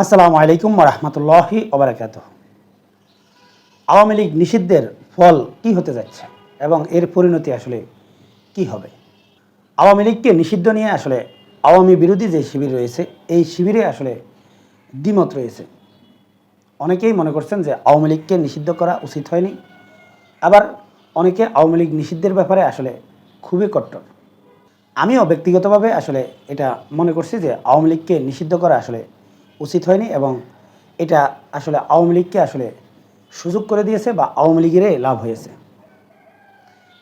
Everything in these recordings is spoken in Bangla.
আসসালামু আলাইকুম রহমতুল্লাহি ওবরাকাত আওয়ামী লীগ নিষিদ্ধের ফল কি হতে যাচ্ছে এবং এর পরিণতি আসলে কি হবে? আওয়ামী লীগকে নিষিদ্ধ নিয়ে আসলে আওয়ামী বিরোধী যে শিবির রয়েছে, এই শিবিরে আসলে দ্বিমত রয়েছে। অনেকেই মনে করছেন যে আওয়ামী লীগকে নিষিদ্ধ করা উচিত হয়নি। আবার অনেকে আওয়ামী লীগ নিষিদ্ধের ব্যাপারে আসলে খুবই কট্টর। আমিও ব্যক্তিগতভাবে আসলে এটা মনে করছি যে আওয়ামী লীগকে নিষিদ্ধ করা আসলে উচিত হয়নি এবং এটা আসলে আওয়ামী লীগকে আসলে সুযোগ করে দিয়েছে বা আওয়ামী লীগেরই লাভ হয়েছে।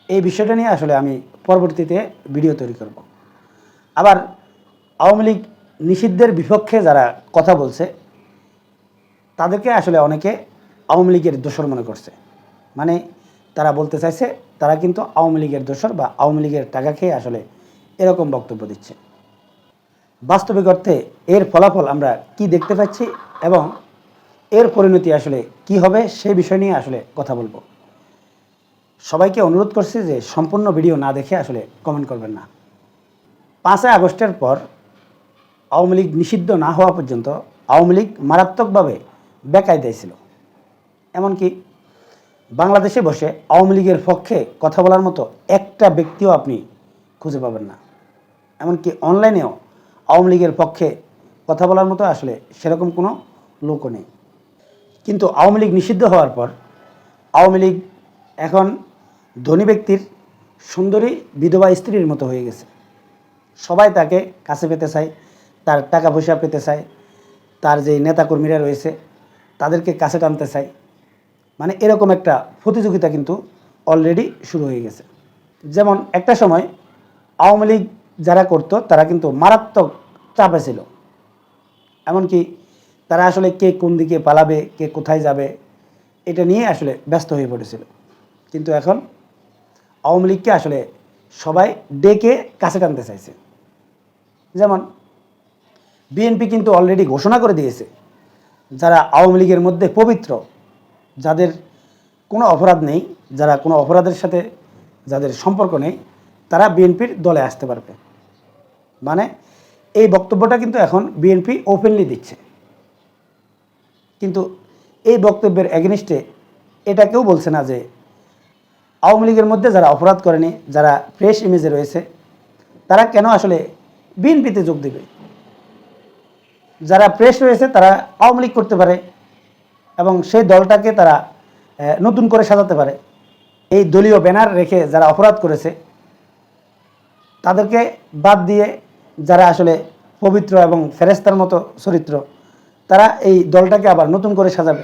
এই বিষয়টা নিয়ে আসলে আমি পরবর্তীতে ভিডিও তৈরি করব। আবার আওয়ামী লীগ নিষিদ্ধের বিপক্ষে যারা কথা বলছে, তাদেরকে আসলে অনেকে আওয়ামী লীগের দোষর মনে করছে। মানে তারা বলতে চাইছে, তারা কিন্তু আওয়ামী লীগের দোষর বা আওয়ামী লীগের টাকা খেয়ে আসলে এরকম বক্তব্য দিচ্ছে। বাস্তবিক অর্থে এর ফলাফল আমরা কি দেখতে পাচ্ছি এবং এর পরিণতি আসলে কি হবে সে বিষয় নিয়ে আসলে কথা বলব। সবাইকে অনুরোধ করছি যে সম্পূর্ণ ভিডিও না দেখে আসলে কমেন্ট করবেন না। পাঁচই আগস্টের পর আওয়ামী লীগ নিষিদ্ধ না হওয়া পর্যন্ত আওয়ামী লীগ মারাত্মকভাবে বেকায়দায় ছিল। এমনকি বাংলাদেশে বসে আওয়ামী লীগের পক্ষে কথা বলার মতো একটা ব্যক্তিও আপনি খুঁজে পাবেন না। এমনকি অনলাইনেও আওয়ামী লীগের পক্ষে কথা বলার মতো আসলে সেরকম কোনো লোকও নেই। কিন্তু আওয়ামী লীগ নিষিদ্ধ হওয়ার পর আওয়ামী লীগ এখন ধনী ব্যক্তির, সুন্দরী বিধবা স্ত্রীর মতো হয়ে গেছে। সবাই তাকে কাছে পেতে চায়, তার টাকা পয়সা পেতে চায়, তার যে নেতাকর্মীরা রয়েছে তাদেরকে কাছে টানতে চায়। মানে এরকম একটা প্রতিযোগিতা কিন্তু অলরেডি শুরু হয়ে গেছে। যেমন একটা সময় আওয়ামী লীগ যারা করতো তারা কিন্তু মারাত্মক চাপে ছিল এমনকি তারা আসলে কে কোন দিকে পালাবে, কে কোথায় যাবে, এটা নিয়ে আসলে ব্যস্ত হয়ে পড়েছিল। কিন্তু এখন আওয়ামী লীগকে আসলে সবাই ডেকে কাছে টানতে চাইছে। যেমন বিএনপি কিন্তু অলরেডি ঘোষণা করে দিয়েছে, যারা আওয়ামী লীগের মধ্যে পবিত্র, যাদের কোনো অপরাধ নেই, যারা কোনো অপরাধের সাথে যাদের সম্পর্ক নেই, তারা বিএনপির দলে আসতে পারবে। মানে এই বক্তব্যটা কিন্তু এখন বিএনপি ওপেনলি দিচ্ছে। কিন্তু এই বক্তব্যের এগেনিস্টে এটা কেউ বলছে না যে আওয়ামী লীগের মধ্যে যারা অপরাধ করেনি, যারা ফ্রেশ ইমেজে রয়েছে, তারা কেন আসলে বিএনপিতে যোগ দেবে? যারা প্রেস রয়েছে, তারা আওয়ামী লীগ করতে পারে এবং সেই দলটাকে তারা নতুন করে সাজাতে পারে। এই দলীয় ব্যানার রেখে যারা অপরাধ করেছে, তাদেরকে বাদ দিয়ে যারা আসলে পবিত্র এবং ফেরেস্তার মতো চরিত্র, তারা এই দলটাকে আবার নতুন করে সাজাবে।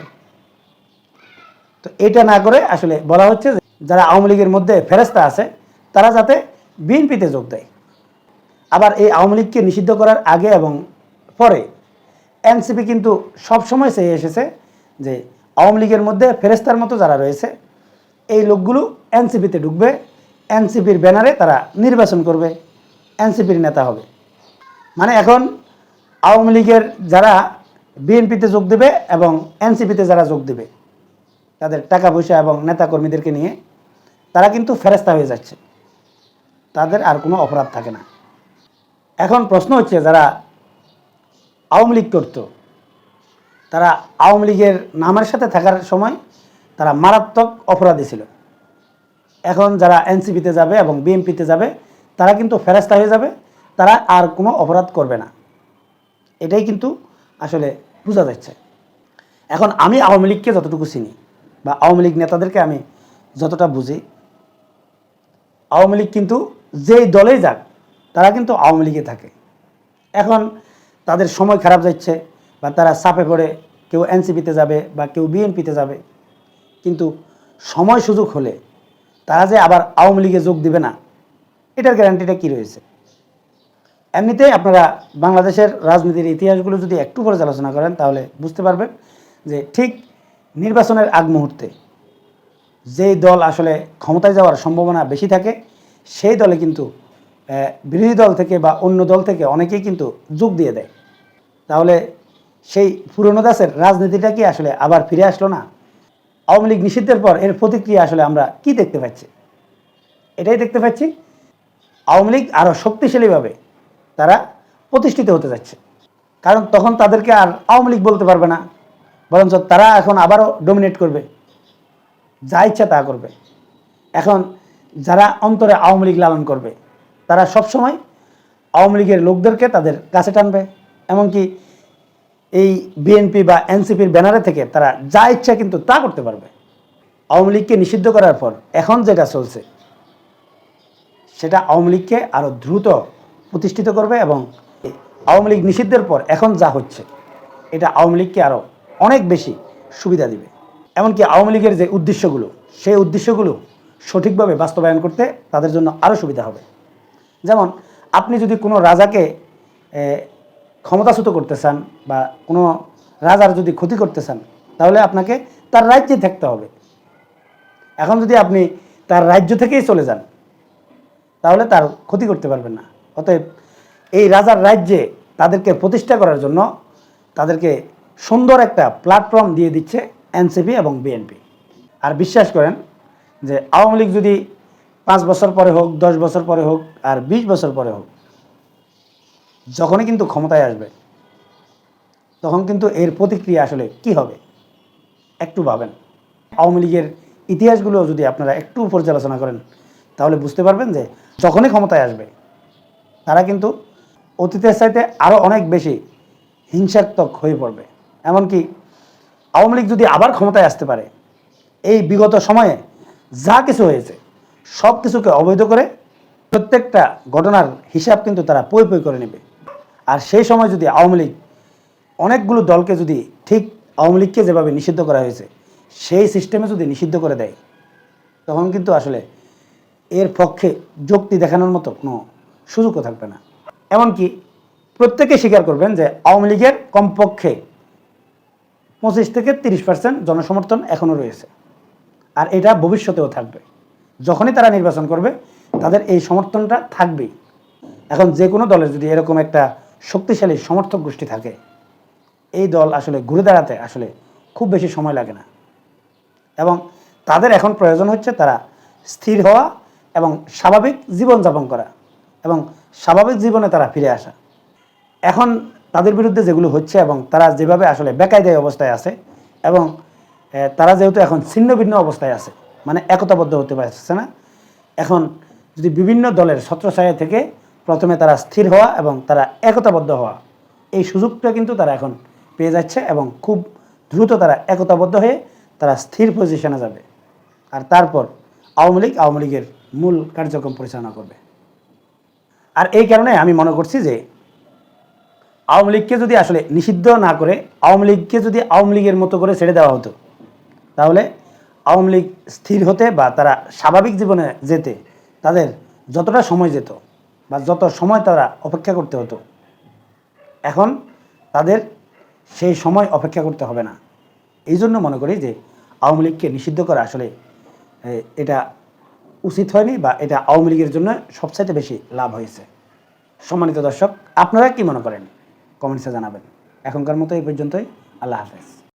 তো এটা না করে আসলে বলা হচ্ছে যে, যারা আওয়ামী লীগের মধ্যে ফেরেস্তা আছে, তারা যাতে বিএনপিতে যোগ দেয়। আবার এই আওয়ামী লীগকে নিষিদ্ধ করার আগে এবং পরে, এনসিপি কিন্তু সবসময় চেয়ে এসেছে যে, আওয়ামী লীগের মধ্যে ফেরেস্তার মতো যারা রয়েছে, এই লোকগুলো এনসিপিতে ঢুকবে, এনসিপির ব্যানারে তারা নির্বাচন করবে, এনসিপির নেতা হবে। মানে এখন আওয়ামী লীগের যারা বিএনপিতে যোগ দেবে এবং এনসিপিতে যারা যোগ দেবে, তাদের টাকা পয়সা এবং নেতাকর্মীদেরকে নিয়ে তারা কিন্তু ফেরেস্তা হয়ে যাচ্ছে। তাদের আর কোনো অপরাধ থাকে না। এখন প্রশ্ন হচ্ছে, যারা আওয়ামী লীগ করত, তারা আওয়ামী লীগের নামের সাথে থাকার সময় তারা মারাত্মক অপরাধী ছিল। এখন যারা এনসিপিতে যাবে এবং বিএনপিতে যাবে, তারা কিন্তু ফেরাস্তা হয়ে যাবে। তারা আর কোনো অপরাধ করবে না। এটাই কিন্তু আসলে বোঝা যাচ্ছে। এখন আমি আওয়ামী লীগকে যতটুকু চিনি বা আওয়ামী লীগ নেতাদেরকে আমি যতটা বুঝি, আওয়ামী লীগ কিন্তু যেই দলেই যাক, তারা কিন্তু আওয়ামী লীগে থাকে। এখন তাদের সময় খারাপ যাচ্ছে বা তারা চাপে পড়ে, কেউ এনসিপিতে যাবে বা কেউ বিএনপিতে যাবে। কিন্তু সময় সুযোগ হলে তারা যে আবার আওয়ামী লীগে যোগ দিবে না, এটার গ্যারান্টিটা কি রয়েছে? এমনিতেই আপনারা বাংলাদেশের রাজনীতির ইতিহাসগুলো যদি একটু পর্যালোচনা করেন, তাহলে বুঝতে পারবেন যে ঠিক নির্বাচনের আগ মুহূর্তে যেই দল আসলে ক্ষমতায় যাওয়ার সম্ভাবনা বেশি থাকে, সেই দলে কিন্তু বিরোধী দল থেকে বা অন্য দল থেকে অনেকেই কিন্তু যোগ দিয়ে দেয়। তাহলে সেই পুরনো দাসের রাজনীতিটা কি আসলে আবার ফিরে আসলো না? আওয়ামী লীগ নিষিদ্ধের পর এর প্রতিক্রিয়া আসলে আমরা কি দেখতে পাচ্ছি? এটাই দেখতে পাচ্ছি, আওয়ামী লীগ আরও শক্তিশালীভাবে তারা প্রতিষ্ঠিত হতে যাচ্ছে। কারণ তখন তাদেরকে আর আওয়ামী লীগ বলতে পারবে না। বরঞ্চ তারা এখন আবারও ডোমিনেট করবে। যা ইচ্ছা তা করবে। এখন যারা অন্তরে আওয়ামী লীগ লালন করবে, তারা সবসময় আওয়ামী লীগের লোকদেরকে তাদের কাছে টানবে। এমনকি এই বিএনপি বা এনসিপির ব্যানারে থেকে তারা যা ইচ্ছা কিন্তু তা করতে পারবে। আওয়ামী লীগকে নিষিদ্ধ করার পর এখন যেটা চলছে, সেটা আওয়ামী লীগকে আরও দ্রুত প্রতিষ্ঠিত করবে এবং আওয়ামী লীগ নিষিদ্ধের পর এখন যা হচ্ছে, এটা আওয়ামী লীগকে আরও অনেক বেশি সুবিধা দিবে। এমনকি আওয়ামী লীগের যে উদ্দেশ্যগুলো, সেই উদ্দেশ্যগুলো সঠিকভাবে বাস্তবায়ন করতে তাদের জন্য আরও সুবিধা হবে। যেমন, আপনি যদি কোনো রাজাকে ক্ষমতাচ্যুত করতে চান বা কোনো রাজার যদি ক্ষতি করতে চান, তাহলে আপনাকে তার রাজ্যে থাকতে হবে। এখন যদি আপনি তার রাজ্য থেকেই চলে যান, তাহলে তার ক্ষতি করতে পারবেন না। অতএব এই রাজার রাজ্যে তাদেরকে প্রতিষ্ঠা করার জন্য তাদেরকে সুন্দর একটা প্ল্যাটফর্ম দিয়ে দিচ্ছে এনসিপি এবং বিএনপি আর বিশ্বাস করেন যে আওয়ামী লীগ যদি পাঁচ বছর পরে হোক, দশ বছর পরে হোক আর বিশ বছর পরে হোক, যখনই কিন্তু ক্ষমতায় আসবে, তখন কিন্তু এর প্রতিক্রিয়া আসলে কি হবে, একটু ভাবেন। আওয়ামী লীগের ইতিহাসগুলো যদি আপনারা একটু পর্যালোচনা করেন, তাহলে বুঝতে পারবেন যে যখনই ক্ষমতায় আসবে তারা কিন্তু অতীতের চাইতে আরও অনেক বেশি হিংসাত্মক হয়ে পড়বে। এমনকি আওয়ামী লীগ যদি আবার ক্ষমতায় আসতে পারে, এই বিগত সময়ে যা কিছু হয়েছে, সব কিছুকে অবৈধ করে প্রত্যেকটা ঘটনার হিসাব কিন্তু তারা পই পই করে নেবে। আর সেই সময় যদি আওয়ামী লীগ অনেকগুলো দলকে যদি ঠিক আওয়ামী লীগকে যেভাবে নিষিদ্ধ করা হয়েছে, সেই সিস্টেমে যদি নিষিদ্ধ করে দেয়, তখন কিন্তু আসলে এর পক্ষে যুক্তি দেখানোর মতো কোনো সুযোগও থাকবে না। এমনকি প্রত্যেকে স্বীকার করবেন যে আওয়ামী লীগের কমপক্ষে পঁচিশ থেকে তিরিশ পার্সেন্ট জনসমর্থন এখনও রয়েছে। আর এটা ভবিষ্যতেও থাকবে। যখনই তারা নির্বাচন করবে, তাদের এই সমর্থনটা থাকবেই। এখন যে কোনো দলের যদি এরকম একটা শক্তিশালী সমর্থক গোষ্ঠী থাকে, এই দল আসলে ঘুরে দাঁড়াতে আসলে খুব বেশি সময় লাগে না। এবং তাদের এখন প্রয়োজন হচ্ছে তারা স্থির হওয়া এবং স্বাভাবিক জীবনযাপন করা। এবং স্বাভাবিক জীবনে তারা ফিরে আসা। এখন তাদের বিরুদ্ধে যেগুলো হচ্ছে এবং তারা যেভাবে আসলে বেকায়দায় অবস্থায় আছে এবং তারা যেহেতু এখন ছিন্ন ভিন্ন অবস্থায় আছে মানে একতাবদ্ধ হতে পারছে না, এখন যদি বিভিন্ন দলের ছত্রছায়া থেকে প্রথমে তারা স্থির হওয়া এবং তারা একতাবদ্ধ হওয়া, এই সুযোগটা কিন্তু তারা এখন পেয়ে যাচ্ছে এবং খুব দ্রুত তারা একতাবদ্ধ হয়ে তারা স্থির পজিশনে যাবে। আর তারপর আওয়ামী লীগ আওয়ামী লীগের মূল কার্যক্রম পরিচালনা করবে। আর এই কারণে আমি মনে করছি যে আওয়ামী লীগকে যদি আসলে নিষিদ্ধ না করে, আওয়ামী লীগকে যদি আওয়ামী লীগের মতো করে ছেড়ে দেওয়া হতো, তাহলে আওয়ামী লীগ স্থির হতে বা তারা স্বাভাবিক জীবনে যেতে, তাদের যতটা সময় যেত বা যত সময় তারা অপেক্ষা করতে হতো, এখন তাদের সেই সময় অপেক্ষা করতে হবে না। এই জন্য মনে করি যে আওয়ামী লীগকে নিষিদ্ধ করা আসলে এটা উচিত হয়নি বা এটা আওয়ামী লীগের জন্য সবচাইতে বেশি লাভ হয়েছে। সম্মানিত দর্শক, আপনারা কি মনে করেন? কমেন্টসে জানাবেন। এখনকার মতো এই পর্যন্তই। আল্লাহ হাফেজ।